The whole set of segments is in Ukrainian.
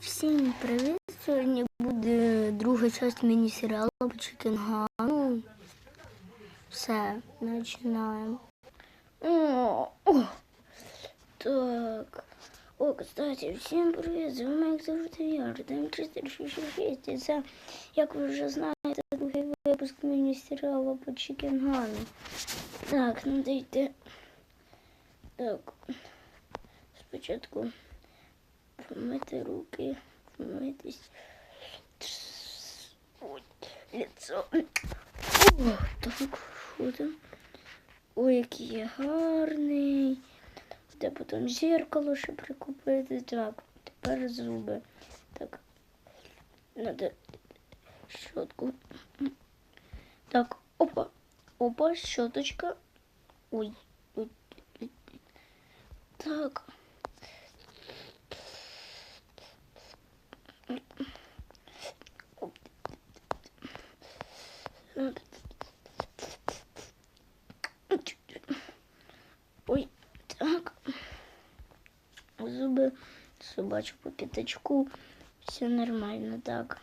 Всім привіт! Сьогодні буде друга частина міні-серіалу по Чикенгану. Все, починаємо. О, о, так. О, кстати, всім привіт! З вами як завжди я, Артем 466. І це, як ви вже знаєте, другий випуск міні-серіалу по Чикенгану. Так, ну дайте. Так. Спочатку помити руки, помитись. Лицо. О, так, що? Ой, який я гарний. Де потім зеркало ще прикупити. Так, тепер зуби. Так. Надо щотку. Так, опа. Опа, щоточка. Ой. Так. Ой, так. Зуби собачу по п'ятачку. Все нормально, так.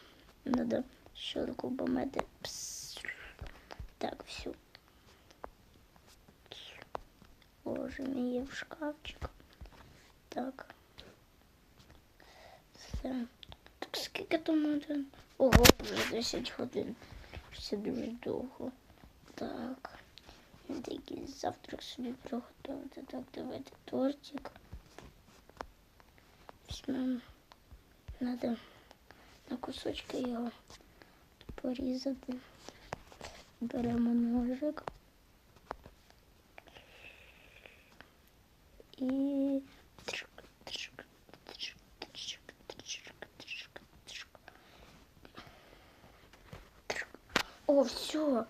Надо щелку помити. Так, все. Ложимо її в шкафчик. Так. Все. Так скільки там один? Ого, вже 10 годин. Це дуже довго. Так. Такий завтрак собі приготувати. Так, давайте тортик. Візьмемо. Надо на кусочки його порізати. Беремо ножик. І тршк, тршк, тршк, тршк, тршк, тршк, тршк. О, все.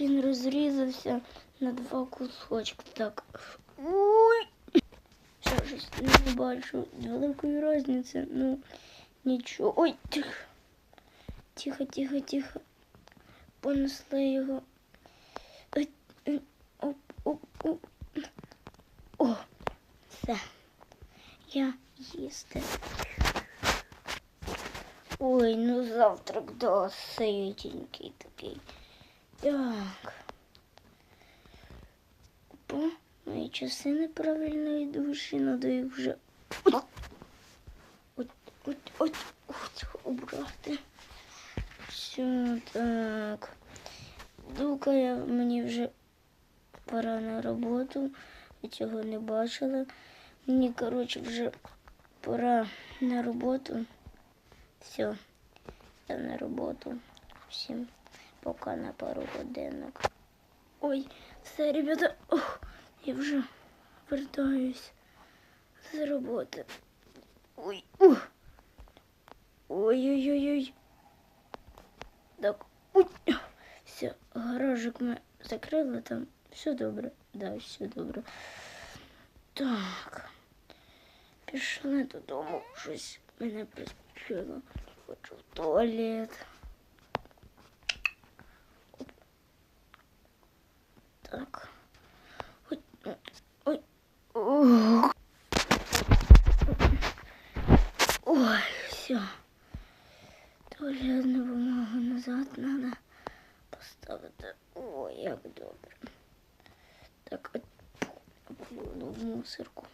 Він розрізався на два кусочки. Так. Щось не бачу великої різниці. Ну, нічого. Ой, тихо. Тихо, тихо, тихо. Понесли його. Ой, ой, Оп, оп, оп. О, все. Я їсти. Ой, ну завтрак доситенький такий. Так. Опа, мої часи неправильно йдуть, і надо їх вже. От, от, от, от, от, убрати. Все, так. Дука я мені вже пора на роботу. Я цього не бачила. Мені, коротше, вже пора на роботу. Все, я на роботу. Всім пока на пару годинок. Ой, все, ребята, ох, я вже вертаюсь з роботи. Ой, ух. Ой-ой-ой-ой. Так, ой. Все, гаражик ми закрили там. Все добре. Да, все добре. Так. Пішли додому. Щось мене приспіло. Хочу в туалет. Так. Ой, ой, ой. Ой, все. Туалетну бумагу назад надо поставити. Ой, як добре. Так, оплюну в мусорку.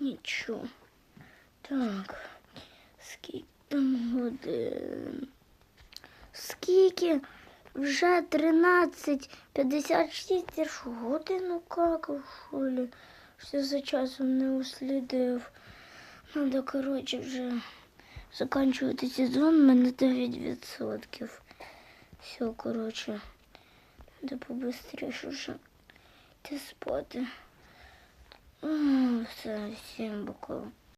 Нічого. Так. Скільки там годин? Скільки? Вже 13.56. Я ж годину какав, ли? Що за часом не услідив. Надо, коротше, вже закінчувати сезон. У мене 9%. Все, коротше. Треба побыстріше вже йти спати. Все, всім боком.